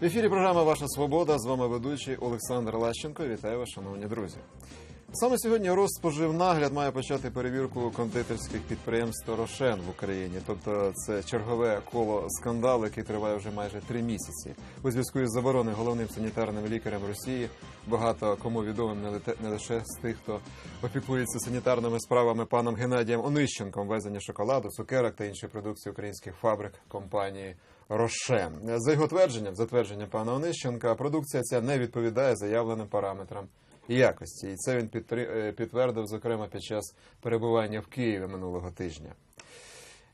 В ефірі програма Ваша Свобода. З вами ведучий Олександр Лащенко. Вітаю вас, шановні друзі. Саме сьогодні Розспоживнагляд має почати перевірку кондитерських підприємств Рошен в Україні. Тобто це чергове коло скандалу, який триває вже майже три місяці. У зв'язку із забороною головним санітарним лікарем Росії багато кому відомим не лише з тих, хто опікується санітарними справами паном Геннадієм Онищенком, везення шоколаду, цукерок та іншої продукції українських фабрик компанії. Рошен за його твердженням, за твердженням пана Онищенка, продукція ця не відповідає заявленим параметрам якості. І це він е, підтвердив, зокрема, під час перебування в Києві минулого тижня.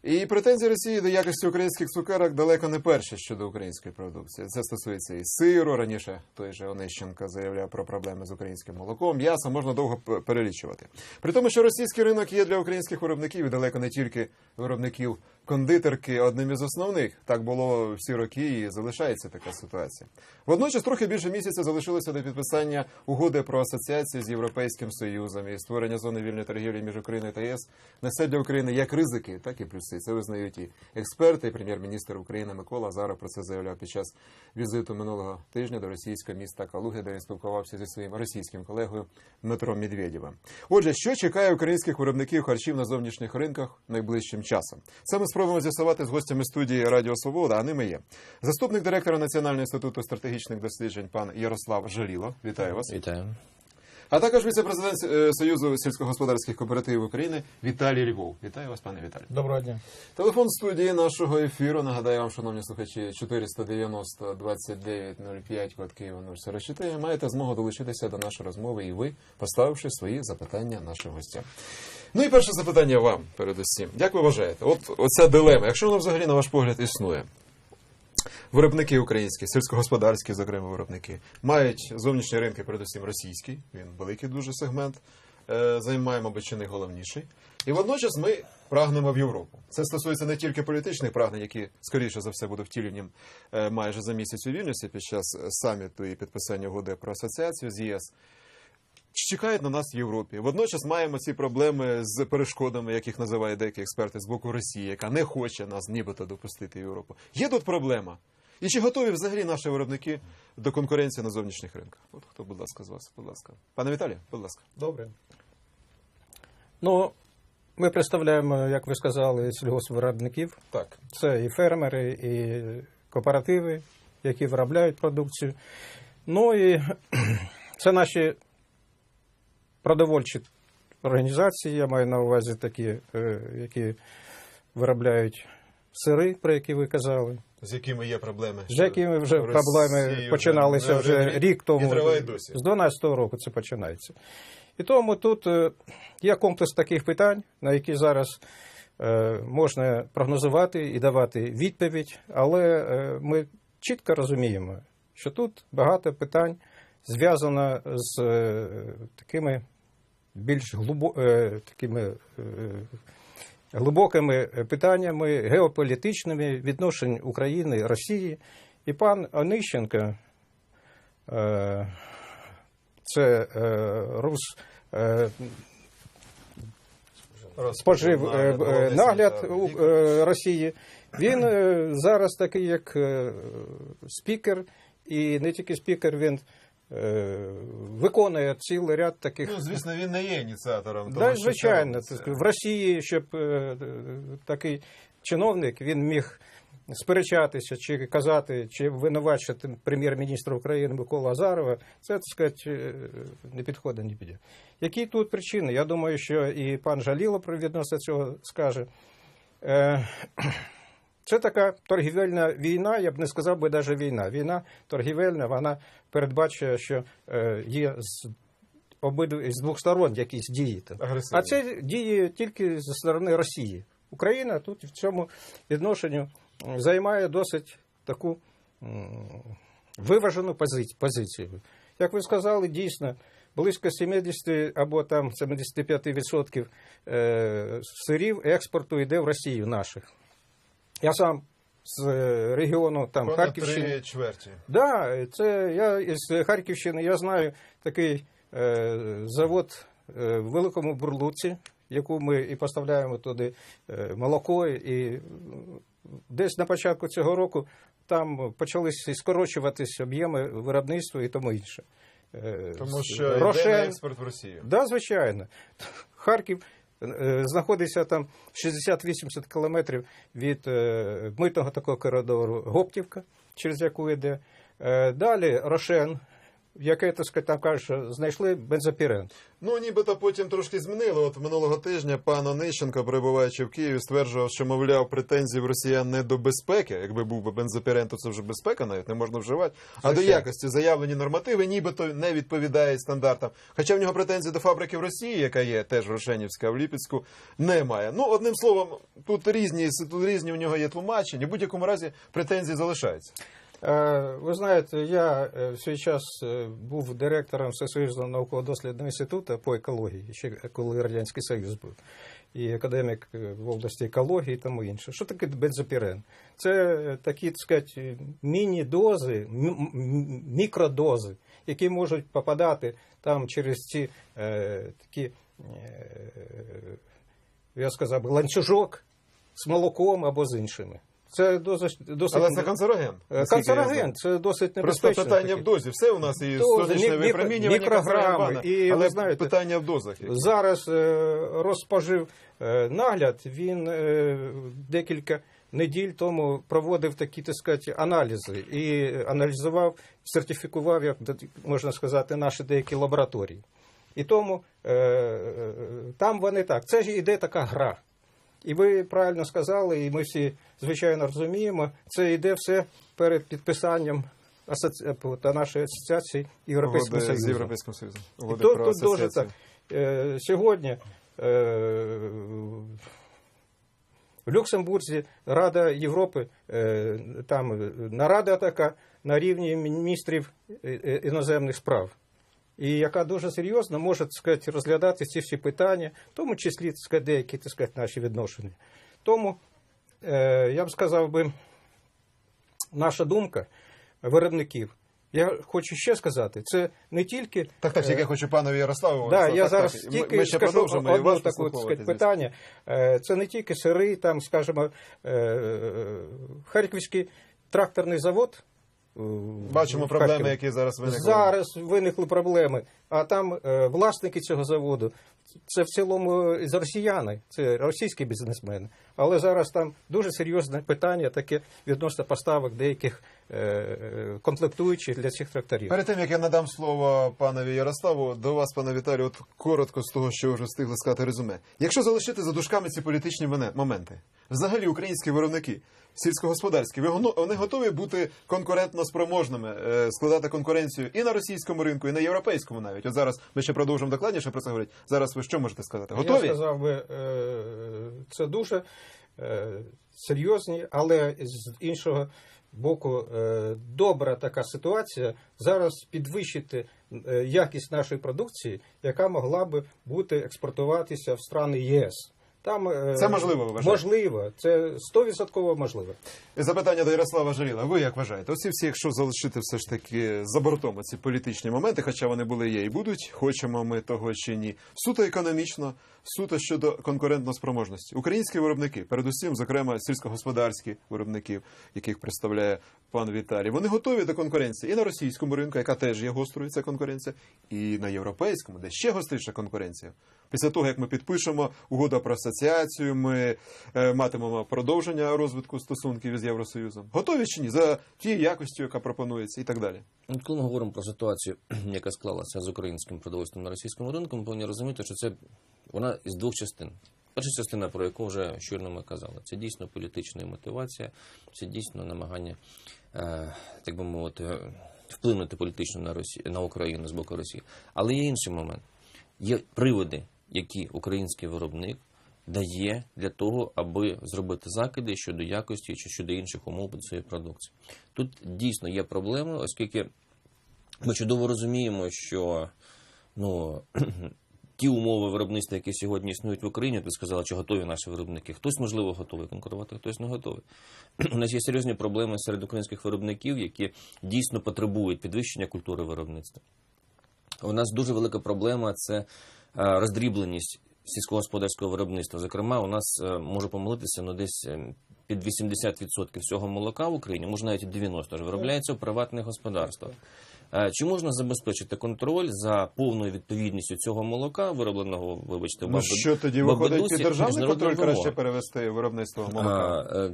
І претензії Росії до якості українських цукерок далеко не перші щодо української продукції. Це стосується і сиру. Раніше той же Онищенко заявляв про проблеми з українським молоком. М'ясо можна довго перелічувати. При тому, що російський ринок є для українських виробників і далеко не тільки виробників кондитерки одним із основних. Так було всі роки і залишається така ситуація. Водночас трохи більше місяця залишилося до підписання угоди про асоціацію з Європейським Союзом і створення зони вільної торгівлі між Україною та ЄС несе для України як ризики, так і плюси. Це визнають і експерти. І прем'єр-міністр України Микола Азаров про це заявляв під час візиту минулого тижня до російського міста Калуги, де він спілкувався зі своїм російським колегою Дмитром Медведєвим. Отже, що чекає українських виробників харчів на зовнішніх ринках найближчим часом? Ми спробуємо з'ясувати з гостями студії Радіо Свобода, а ними є заступник директора Національного інституту стратегічних досліджень пан Ярослав Жаліло. Вітаю вас. Вітаю. А також віце-президент е, Союзу сільськогосподарських кооперативів України Віталій Львов. Вітаю вас, пане Віталій. Доброго дня. Телефон студії нашого ефіру. Нагадаю вам, шановні слухачі, 490 29 05 код Києва 044. Маєте змогу долучитися до нашої розмови і ви, поставивши свої запитання нашим гостям. Ну і перше запитання вам передусім. Як ви вважаєте? От оця дилема, якщо вона взагалі на ваш погляд існує. Виробники українські, сільськогосподарські, зокрема виробники, мають зовнішні ринки, передусім російський. Він великий дуже сегмент е, займає, мабуть, чи найголовніший. І водночас ми прагнемо в Європу. Це стосується не тільки політичних прагнень, які скоріше за все будуть втілені е, майже за місяць у Вільнюсі під час е, саміту і підписання угоди про асоціацію з ЄС. Чи Чекають на нас в Європі. Водночас маємо ці проблеми з перешкодами, яких називають деякі експерти з боку Росії, яка не хоче нас нібито допустити в Європу. Є тут проблема. І чи готові взагалі наші виробники до конкуренції на зовнішніх ринках? От хто, будь ласка, з вас, будь ласка. Пане Віталію, будь ласка. Добре. Ну, ми представляємо, як ви сказали, сільгоспвиробників. Так. Це і фермери, і кооперативи, які виробляють продукцію. Ну і це наші продовольчі організації, я маю на увазі такі, е, які виробляють сири, про які ви казали. З якими є проблеми? З якими вже проблеми починалися вже рік тому. І тривають досі. З 12-го року це починається. І тому тут е, є комплекс таких питань, на які зараз е, можна прогнозувати і давати відповідь, але ми чітко розуміємо, що тут багато питань зв'язано з такими більш глибо, е, такими е, глибокими питаннями геополітичними відношень України і Росії. І пан Онищенко, е, це рус. спожив нагляд Росії. Він зараз такий, як спікер, і не тільки спікер, він виконує цілий ряд таких. Ну, звісно, він не є ініціатором. Да, звичайно, в Росії, щоб е, такий чиновник він міг сперечатися чи казати, чи винувачити прем'єр-міністра України Микола Азарова, це так сказати, е, не підходить ні піде. Які тут причини? Я думаю, що і пан Жаліло про відносно цього скаже. Це така торгівельна війна, я б не сказав би навіть війна. Війна торгівельна, вона передбачує, що е, є з обидв з двох сторон якісь дії. там. А це діє тільки зі сторони Росії. Україна тут в цьому відношенню займає досить таку виважену пози- позицію. Як ви сказали, дійсно. Близько 70 або там 75% е, сирів експорту йде в Росію наших. Я сам з е, регіону там Понад Харківщини. три чверті. Да, це я із Харківщини. Я знаю такий е, завод е, в Великому Бурлуці, яку ми і поставляємо туди е, молоко, і десь на початку цього року там почалися скорочуватись об'єми виробництва і тому інше. Тому що йде на експорт в Росію. Да, звичайно. Харків знаходиться там 60-80 кілометрів від е, митного такого коридору Гоптівка, через яку йде. Е, далі Рошен, яке, так сказати, там кажуть, знайшли бензопірен. Ну, нібито потім трошки змінили. От минулого тижня пан Онищенко, перебуваючи в Києві, стверджував, що, мовляв, претензій в росіян не до безпеки. Якби був би бензопірен, то це вже безпека навіть не можна вживати. А до якості заявлені нормативи нібито не відповідають стандартам. Хоча в нього претензій до фабрики в Росії, яка є теж Рошенівська в Ліпецьку, немає. Ну, одним словом, тут різні, тут різні в нього є тлумачення. В будь-якому разі претензії залишаються. Е, Ви знаєте, я е, в свій час е, був директором Всесоюзного науково-дослідного інституту по екології, ще коли Радянський Союз був, і академік в області екології і тому інше. Що таке бензопірен? Це такі, так сказати, міні-дози, мікродози, які можуть попадати там через ці е, такі, е, я сказав ланцюжок з молоком або з іншими. Це досить, досить Але це канцероген. Е. Канцероген це досить Просто небезпечно. питання в дозі. Все у нас і Дози, сонячне мі- випромінювання, мікрограми. І, але знаєте, питання в дозах. які. Зараз е, розпожив е, нагляд. Він е, декілька неділь тому проводив такі, так сказати, аналізи і аналізував, сертифікував, як можна сказати, наші деякі лабораторії. І тому е, е, там вони так. Це ж іде така гра. І ви правильно сказали, і ми всі звичайно розуміємо, це йде все перед підписанням асоці... нашої асоціації Європейського Угоди з Європейським Союзом. І Угоди тут, про тут дуже так. Е, сьогодні е, в Люксембурзі Рада Європи, е, там е, нарада така на рівні міністрів е, е, іноземних справ. І яка дуже серйозно може так сказати, розглядати ці всі питання, в тому числі так сказати, деякі так сказати, наші відношення. Тому е, я б сказав би, наша думка виробників. Я хочу ще сказати, це не тільки Так, так, тільки я хочу панові Ярославу. Да, так, я так, зараз так. тільки ми ще скажу продовжимо і одну вас таку так сказати, питання. Е, Це не тільки сири, там, скажімо, е, Харківський тракторний завод. е, Бачимо проблеми, які зараз виникли. Зараз виникли проблеми, а там е, власники цього заводу це в цілому з росіяни, це російські бізнесмени. Але зараз там дуже серйозне питання таке відносно поставок деяких е, е, комплектуючих для цих тракторів. Перед тим як я надам слово панові Ярославу, до вас, пане Віталію, от коротко з того, що вже встигли сказати резюме. Якщо залишити за дужками ці політичні моменти, взагалі українські виробники сільськогосподарські, вони готові бути конкурентно спроможними, е, складати конкуренцію і на російському ринку, і на європейському навіть. От зараз ми ще продовжимо докладніше про це говорити. Зараз ви що можете сказати? Я сказав би, е, це дуже е, серйозні, але з іншого боку, е, добра така ситуація зараз підвищити якість нашої продукції, яка могла би бути експортуватися в страни ЄС. Там е, Це можливо, ви вважаєте? Можливо, це 100% можливо. Запитання до Ярослава Жаліла. Ви як вважаєте? Оці всі, якщо залишити все ж таки за бортом ці політичні моменти, хоча вони були є і будуть, хочемо ми того чи ні, суто економічно, суто щодо конкурентноспроможності. Українські виробники, передусім, зокрема, сільськогосподарські виробників, яких представляє пан Віталій, вони готові до конкуренції і на російському ринку, яка теж є гострою ця конкуренція, і на європейському, де ще гостріша конкуренція. Після того, як ми підпишемо угоду про асоціацію, ми е, матимемо продовження розвитку стосунків із Євросоюзом. Готові чи ні? За тією якостю, яка пропонується, і так далі. Коли ми говоримо про ситуацію, яка склалася з українським продовольством на російському ринку, ми повинні розуміти, що це вона із двох частин. Перша частина, про яку вже щойно ми казали, це дійсно політична мотивація, це дійсно намагання, е, так би мовити, вплинути політично на Росію на Україну з боку Росії. Але є інший момент. Є приводи, які український виробник дає для того, аби зробити закиди щодо якості чи щодо інших умов цієї продукції. Тут дійсно є проблеми, оскільки ми чудово розуміємо, що ну, ті умови виробництва, які сьогодні існують в Україні, ти сказала, що готові наші виробники. Хтось, можливо, готовий конкурувати, хтось не готовий. У нас є серйозні проблеми серед українських виробників, які дійсно потребують підвищення культури виробництва. У нас дуже велика проблема це е, роздрібленість сільськогосподарського виробництва. Зокрема, у нас е, можу помилитися, ну десь е, під 80% всього молока в Україні, може навіть і 90% ж виробляється у приватних господарствах. Е, Чи можна забезпечити контроль за повною відповідністю цього молока, виробленого, вибачте, в Ну що тоді виходить державний контроль краще перевести виробництво молока? А,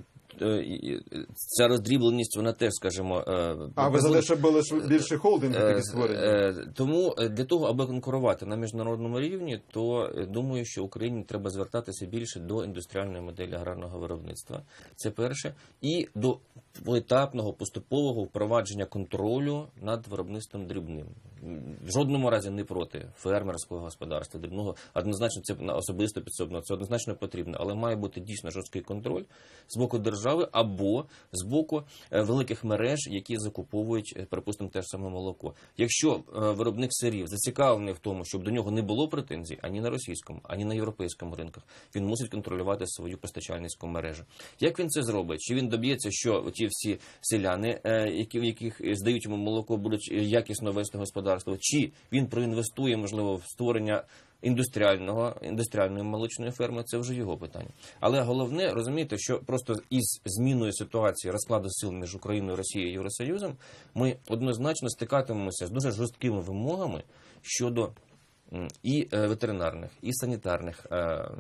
Ця роздрібленість, вона теж, скажімо, е, А ви за те, щоб були ж більше холдингів Е, такі створені? е, Тому е, для того, аби конкурувати на міжнародному рівні, то е, думаю, що Україні треба звертатися більше до індустріальної моделі аграрного виробництва. Це перше, і до поетапного поступового впровадження контролю над виробництвом дрібним. В жодному разі не проти фермерського господарства дрібного. Однозначно, це особисто підсобно, це однозначно потрібно, але має бути дійсно жорсткий контроль з боку держави або з боку е, великих мереж, які закуповують, е, припустимо, те ж саме молоко. Якщо е, виробник сирів зацікавлений в тому, щоб до нього не було претензій ані на російському, ані на європейському ринках, він мусить контролювати свою постачальницьку мережу. Як він це зробить? Чи він доб'ється, що ті всі селяни, які в яких здають йому молоко, будуть якісно вести господарство, чи він проінвестує, можливо, в створення індустріального індустріальної молочної ферми, це вже його питання. Але головне розумієте, що просто із зміною ситуації розкладу сил між Україною, Росією і Євросоюзом ми однозначно стикатимемося з дуже жорсткими вимогами щодо і е, ветеринарних, і санітарних е,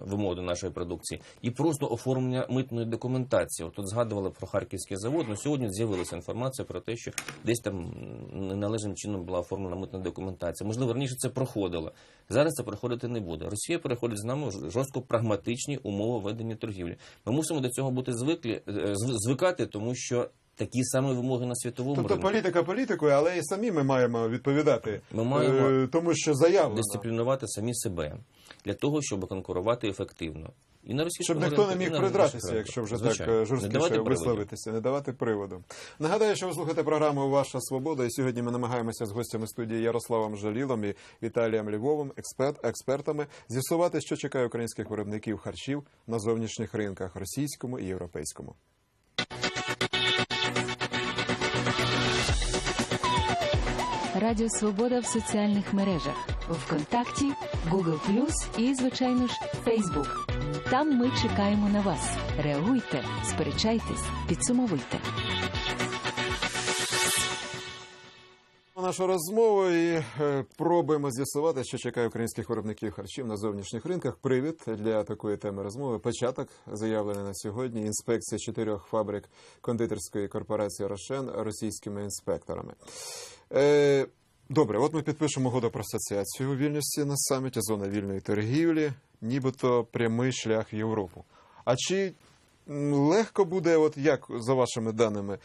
вимог до нашої продукції, і просто оформлення митної документації. От Тут згадували про харківський завод. Ну сьогодні з'явилася інформація про те, що десь там неналежним чином була оформлена митна документація. Можливо, раніше це проходило. Зараз це проходити не буде. Росія переходить з нами жорстко прагматичні умови ведення торгівлі. Ми мусимо до цього бути звиклі е, звикати, тому що такі самі вимоги на світовому Тобто ринку. політика політикою, але і самі ми маємо відповідати. Ми маємо Е, тому що заявлено. дисциплінувати самі себе для того, щоб конкурувати ефективно. І на Щоб ніхто не ринку, і міг придратися, якщо вже так Звичайно. е, Не жорсткіше приводів. висловитися, не давати приводу. Нагадаю, що ви слухаєте програму Ваша Свобода, і сьогодні ми намагаємося з гостями студії Ярославом Жалілом і Віталієм Львовим, експерт, експертами, з'ясувати, що чекає українських виробників харчів на зовнішніх ринках російському і європейському. Радіо Свобода в соціальних мережах ВКонтакті, Google і, звичайно ж, Facebook. Там ми чекаємо на вас. Реагуйте, сперечайтесь, підсумовуйте. Нашу розмову і е, пробуємо з'ясувати, що чекає українських виробників харчів на зовнішніх ринках. Привід для такої теми розмови. Початок заявлений на сьогодні. Інспекція чотирьох фабрик кондитерської корпорації Рошен російськими інспекторами. Е, добре, от ми підпишемо угоду про асоціацію у Вільнюсі на саміті зона вільної торгівлі, нібито прямий шлях в Європу. А чи легко буде, от як за вашими даними,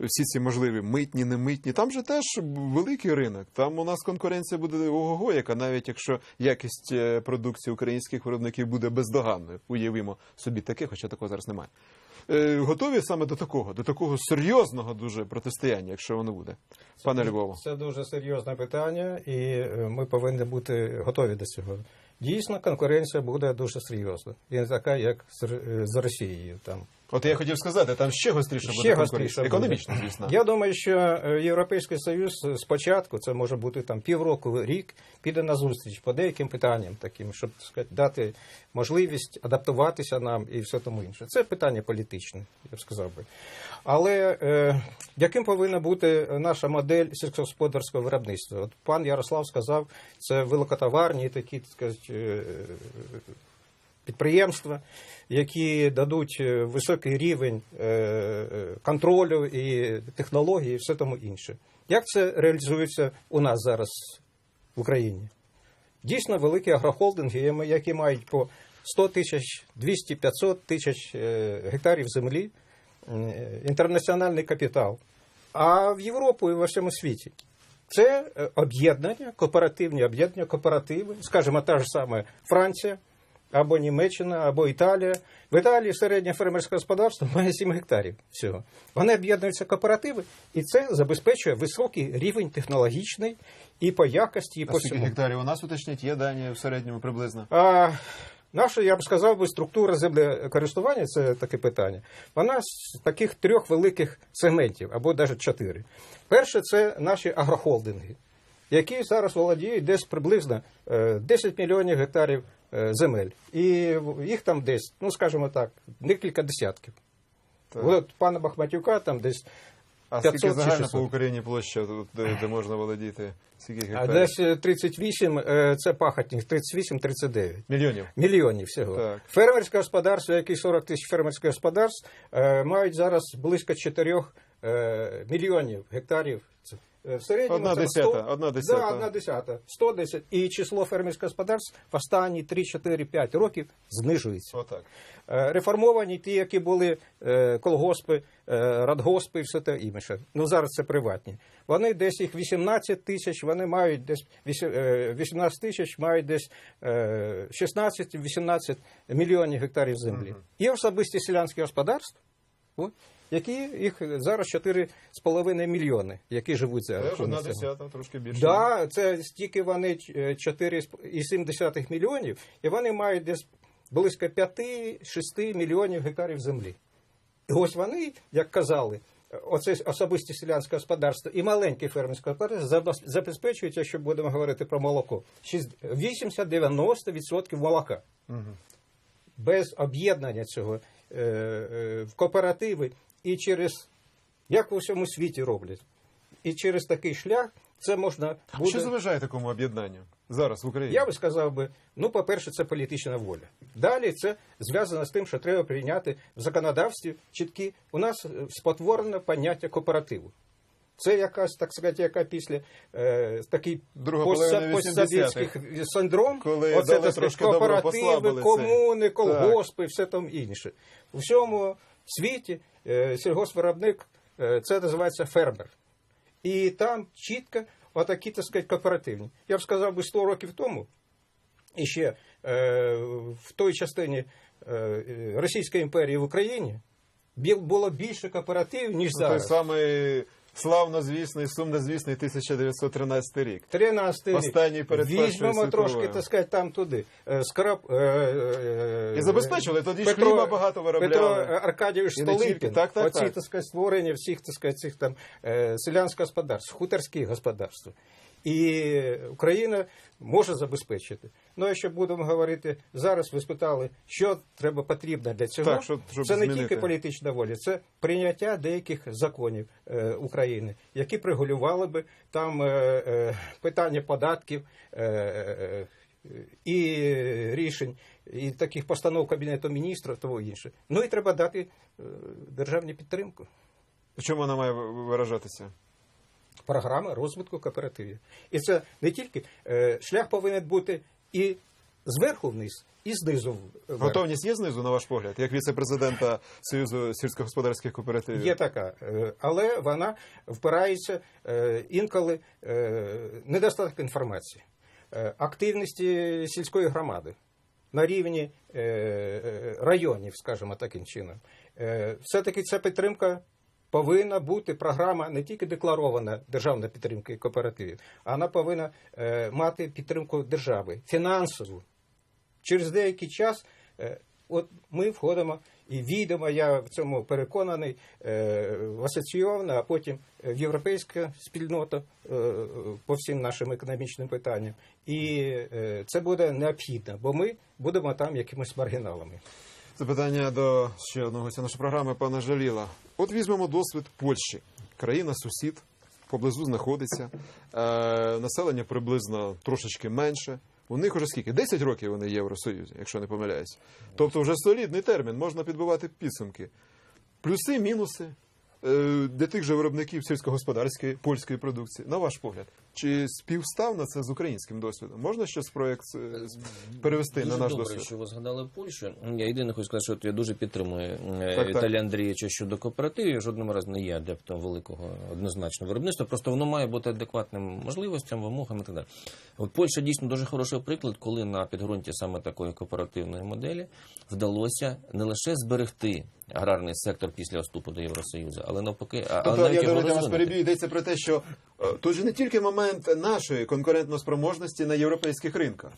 всі ці можливі митні, немитні? Там же теж великий ринок. Там у нас конкуренція буде ого-го, яка навіть якщо якість е, продукції українських виробників буде бездоганною. Уявімо собі таке, хоча такого зараз немає. Е, готові саме до такого, до такого серйозного дуже протистояння, якщо воно буде, пане Львово? Це дуже серйозне питання, і е, ми повинні бути готові до цього. Дійсно, конкуренція буде дуже серйозна. І не така, як з е, Росією. Там От я хотів сказати, там ще гостріше буде ще конкуренція. гостріше економічно, звісно. Я думаю, що е, Європейський Союз спочатку, це може бути там півроку, рік, піде на зустріч по деяким питанням, таким, щоб так сказати, дати можливість адаптуватися нам і все тому інше. Це питання політичне, я б сказав би. Але е, яким повинна бути наша модель сільськогосподарського виробництва? От пан Ярослав сказав, це великотоварні такі, так сказати, е, підприємства, які дадуть е, високий рівень е, е, контролю і технології, і все тому інше. Як це реалізується у нас зараз в Україні? Дійсно, великі агрохолдинги, які мають по 100 тисяч, 200, 500 тисяч гектарів землі, інтернаціональний капітал. А в Європу і во всьому світі це об'єднання, кооперативні об'єднання, кооперативи, скажімо, та ж саме Франція, або Німеччина, або Італія. В Італії середнє фермерське господарство має 7 гектарів всього. Вони об'єднуються кооперативи, і це забезпечує високий рівень технологічний і по якості, і А по всьому. гектарів у нас уточніть? Є дані в середньому приблизно. А наша, я б сказав, би, структура землекористування це таке питання. Вона з таких трьох великих сегментів, або навіть чотири. Перше, це наші агрохолдинги, які зараз володіють десь приблизно е, 10 мільйонів гектарів е, земель. І їх там десь, ну скажімо так, декілька десятків. Так. От пана Бахматюка там десь А 500 скільки загально по Україні площа, де, де можна володіти? Скільки А десь е, 38 е, це пахотник, 38-39 Мільйонів. мільйонів всього. Так. Фермерське господарство, які 40 тисяч фермерських господарств, е, мають зараз близько 4 е, мільйонів гектарів. Е, В середньому Одна десята, 100, одна десята. Да, одна десята. 110. І число фермерських господарств в останні 3, 4, 5 років знижується. Отак. Е, Реформовані ті, які були е, колгоспи, радгоспи і все те інше. Ну зараз це приватні. Вони десь їх 18 тисяч, вони мають десь е, 18 тисяч, мають десь е, 16-18 мільйонів гектарів землі. Є особисті селянські господарства, які їх зараз 4,5 мільйони, які живуть зараз. Теж одна десята, трошки більше. Да, це стільки вони е, 4,7 мільйонів, і вони мають десь близько 5-6 мільйонів гектарів землі. І ось вони, як казали, оце особисті селянське господарство і маленьке фермерське господарство забезпечують, якщо будемо говорити про молоко, шість- 80-90% молока. Без об'єднання цього е, е, в кооперативи і через, як у всьому світі роблять, і через такий шлях це можна А буде... Що заважає такому об'єднанню зараз в Україні? Я би сказав би, ну, по-перше, це політична воля. Далі це зв'язано з тим, що треба прийняти в законодавстві чіткі. У нас е, спотворено поняття кооперативу. Це якась, так сказати, яка після е, такий постсовєтських синдром, Коли оце так кооперативи, комуни, колгоспи, все там інше. У всьому світі е, сільгоспвиробник е, це називається фермер. І там чітко отакі, так сказати, кооперативні. Я б сказав би 100 років тому, і ще е, в той частині Російської імперії в Україні було більше кооперативів, ніж зараз. Той самий славнозвісний, сумнозвісний 1913 рік. 13 рік. Останній перед Першою Візьмемо трошки, світовою. так сказати, там туди. Е, Скраб, е, е, І забезпечували, тоді ж хліба багато виробляли. Петро Аркадійович І не тільки. Столипін. Так, так, Оці, так. так сказати, створення всіх, так сказати, цих там е, селянських господарств, хуторських господарств. І Україна може забезпечити. Ну, якщо будемо говорити, зараз ви спитали, що треба потрібно для цього. Так, щоб- щоб це не змінити. тільки політична воля, це прийняття деяких законів е, України, які регулювали би там е, е, питання податків е, е, і рішень, і таких постанов Кабінету міністрів, того інше. Ну і треба дати е, державну підтримку. В чому вона має виражатися? Програма розвитку кооперативів. І це не тільки е, шлях повинен бути і зверху вниз, і знизу вверх. Готовність є знизу, на ваш погляд, як віце-президента Союзу сільськогосподарських кооперативів? Є така, е, але вона впирається е, інколи е, недостаток інформації, е, активності сільської громади на рівні е, е, районів, скажімо таким чином. Е, Все-таки ця підтримка. Повинна бути програма не тільки декларована державна підтримка кооперативів, а вона повинна е, мати підтримку держави, фінансову, через деякий час е, от ми входимо і війдемо, я в цьому переконаний, е, в асоційовну, а потім в європейську спільноту по всім нашим економічним питанням. І це буде необхідно, бо ми будемо там якимись маргіналами. Запитання до ще одного гостя нашої програми, пана Жаліла. От візьмемо досвід Польщі. Країна сусід, поблизу знаходиться, е, населення приблизно трошечки менше. У них уже скільки? 10 років вони в Євросоюзі, якщо не помиляюсь. Тобто вже солідний термін, можна підбивати підсумки. Плюси, мінуси е, для тих же виробників сільськогосподарської польської продукції. На ваш погляд, чи співставно це з українським досвідом? Можна щось проєкт е, перевести Дуже на наш добре, досвід? що ви згадали Польщу. Я єдине хочу сказати, що я дуже підтримую е, Так. Віталія Андрійовича щодо кооперативів. Жодним разом не є адептом великого однозначно виробництва. Просто воно має бути адекватним можливостям, вимогам і так далі. От Польща дійсно дуже хороший приклад, коли на підґрунті саме такої кооперативної моделі вдалося не лише зберегти аграрний сектор після вступу до Євросоюзу, але навпаки, а- але Тобто, навіть я думаю, вас розвинути. йдеться про те, що е, тут же не тільки момент нашої конкурентноспроможності на європейських ринках.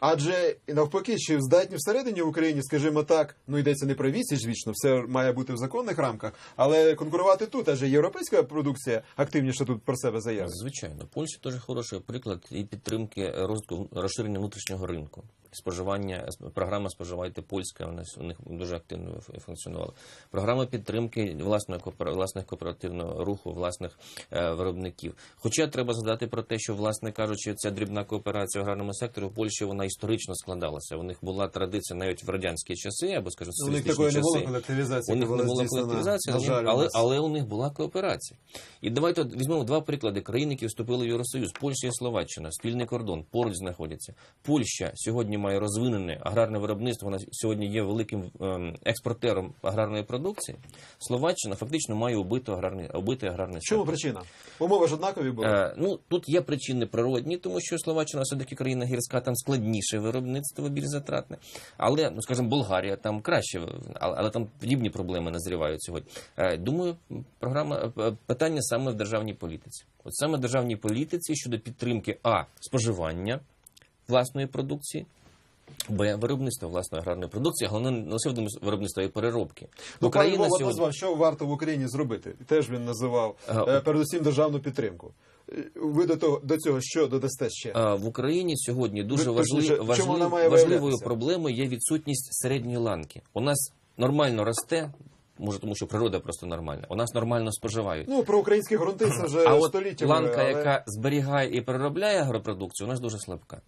Адже навпаки, чи здатні всередині в Україні, скажімо так, ну йдеться не про відсіч, звісно, все має бути в законних рамках, але конкурувати тут, адже європейська продукція активніше тут про себе заявить. Звичайно, Польща теж хороший приклад і підтримки розвитку розширення внутрішнього ринку. Споживання, програма споживайте польська. У нас у них дуже активно функціонувала. Програма підтримки власного власних кооперативного руху, власних е, виробників. Хоча треба згадати про те, що, власне кажучи, ця дрібна кооперація в аграрному секторі в Польщі вона історично складалася. У них була традиція навіть в радянські часи, або скажу, У них такої не було колективізації. У них не було колективізації, у але, але у них була кооперація. І давайте візьмемо два приклади країн, які вступили в Євросоюз. Польща і Словаччина, спільний кордон, поруч знаходяться. Польща сьогодні має розвинене аграрне виробництво. Вона сьогодні є великим ем, експортером аграрної продукції. Словаччина фактично має убито аграрний, убитий аграрний В чому сектор. причина? Умови ж однакові були. Е, ну тут є причини природні, тому що Словаччина все таки країна гірська, там складніше виробництво, більш затратне. Але, ну скажімо, Болгарія там краще, але, але там подібні проблеми назрівають сьогодні. Е, думаю, програма е, питання саме в державній політиці. От саме державній політиці щодо підтримки а споживання власної продукції. Б. Виробництво власної аграрної продукції, головне не лише виробництво і переробки. Ну, пан Львов сьогодні- назвав, що варто в Україні зробити. Теж він називав Ага. е, передусім державну підтримку. Е, Ви до того до цього що додасте ще? А, В Україні сьогодні дуже важлив, важлив, важливою проблемою є відсутність середньої ланки. У нас нормально росте, може тому, що природа просто нормальна. У нас нормально споживають. Ну про українські ґрунти це вже а століття. ланка, але... яка зберігає і переробляє агропродукцію, у нас дуже слабка.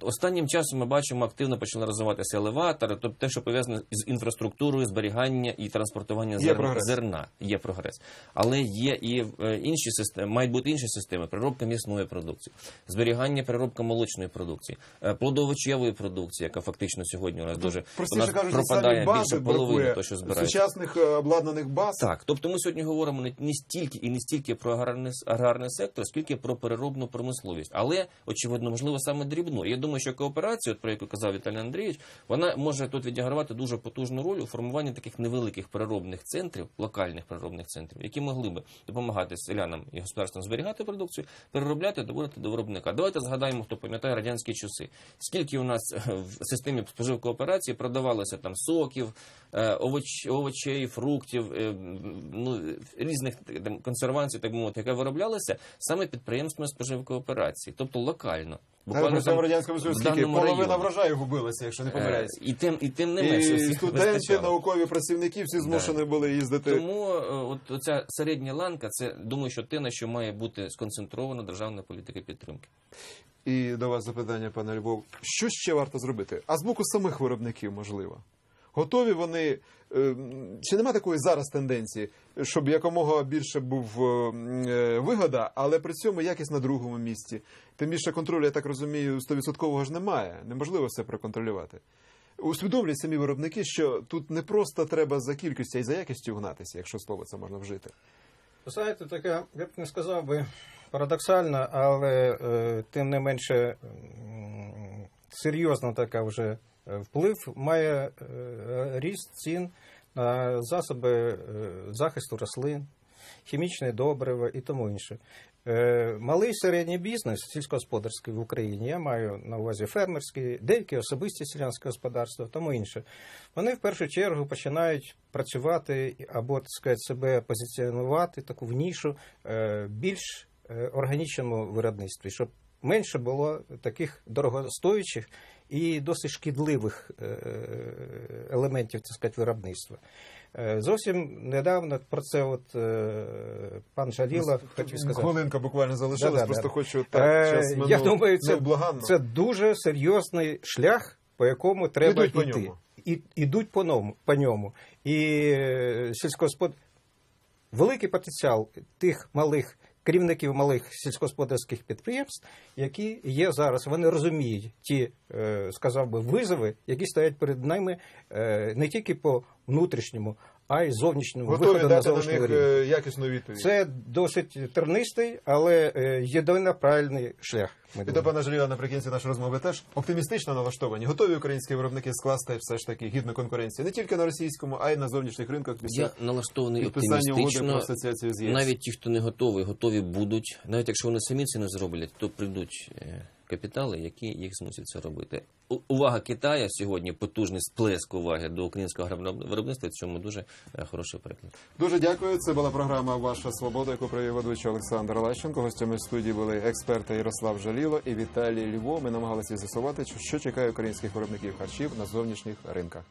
Останнім часом ми бачимо, активно почали розвиватися елеватори, тобто те, що пов'язане з інфраструктурою зберігання і транспортування Є зерна, зерна. Є прогрес. Але є і е, інші системи, мають бути інші системи: переробка м'ясної продукції, зберігання, переробка молочної продукції, е, плодоовочевої продукції, яка фактично сьогодні у нас дуже у нас кажучи, пропадає самі більше половини, того, що збирається. сучасних е, обладнаних баз. Так, тобто ми сьогодні говоримо не, не стільки і не стільки про аграрний, аграрний сектор, скільки про переробну промисловість. Але очевидно, можливо, саме дрібну. Думаю, що кооперація, от про яку казав Віталій Андрійович, вона може тут відігравати дуже потужну роль у формуванні таких невеликих переробних центрів, локальних переробних центрів, які могли би допомагати селянам і господарствам зберігати продукцію, переробляти, доводити до виробника. Давайте згадаємо, хто пам'ятає радянські часи. Скільки у нас е, в системі споживкооперації продавалося там соків, е, овоч, овочей, фруктів, е, ну, різних там, консервацій, так би мовити, яка вироблялася саме підприємствами споживкооперації, тобто локально. Буквально там в скільки даному половина районі. врожаю губилася, якщо не помиляюсь. Е, І тим, і тим не менше І всіх студенти, вистачало. наукові працівники всі змушені були їздити. Тому е, от оця середня ланка, це думаю, що те, на що має бути сконцентрована державна політика підтримки. І до вас запитання, пане Львов. Що ще варто зробити? А з боку самих виробників, можливо. Готові вони. е, Чи нема такої зараз тенденції, щоб якомога більше був е, е, вигода, але при цьому якість на другому місці? Тим більше контролю, я так розумію, 100% ж немає. Неможливо все проконтролювати. Усвідомлюють самі виробники, що тут не просто треба за кількістю, а й за якістю гнатися, якщо слово це можна вжити. Ви Знаєте, така, я б не сказав би парадоксальна, але е, тим не менше серйозна така вже вплив має е, ріст цін на засоби е, захисту рослин, хімічне добриво і тому інше. Е, Малий середній бізнес сільськогосподарський в Україні, я маю на увазі фермерський, деякі особисті селянські господарства, тому інше. Вони в першу чергу починають працювати або так сказати, себе позиціонувати таку в нішу е, більш е, органічному виробництві, щоб менше було таких дорогостоячих і досить шкідливих е, елементів так сказати, виробництва. Е, Зовсім недавно про це от е, пан Жалілов хотів сказати. Хвилинка буквально залишилась, Да-да-да. просто хочу так. час минув я думаю, це, це дуже серйозний шлях, по якому треба Ідуть по йти. ньому. І, ідуть по ньому, по ньому. І сільськогоспод... великий потенціал тих малих керівників малих сільськогосподарських підприємств, які є зараз. Вони розуміють ті, е, сказав би, визови, які стоять перед нами е, не тільки по внутрішньому, а й зовнішньому Готові виходу на дати на зовнішній них е, якісну відповідь. Це досить тернистий, але е, єдино правильний шлях. ми І до пана Жаліла наприкінці нашої розмови теж оптимістично налаштовані. Готові українські виробники скласти все ж таки гідну конкуренцію не тільки на російському, а й на зовнішніх ринках після Я налаштований угоди про асоціацію з ЄС. Навіть ті, хто не готовий, готові будуть. Навіть якщо вони самі це не зроблять, то прийдуть е, капітали, які їх змусять це робити. Увага Китая сьогодні потужний сплеск уваги до українського виробництва. Цьому дуже е, хороший приклад. Дуже дякую. Це була програма Ваша свобода, яку провів ведучий Олександр Лещенко. Гостями студії були експерти Ярослав Жаліло і Віталій Львов. Ми намагалися з'ясувати, що чекає українських виробників харчів на зовнішніх ринках.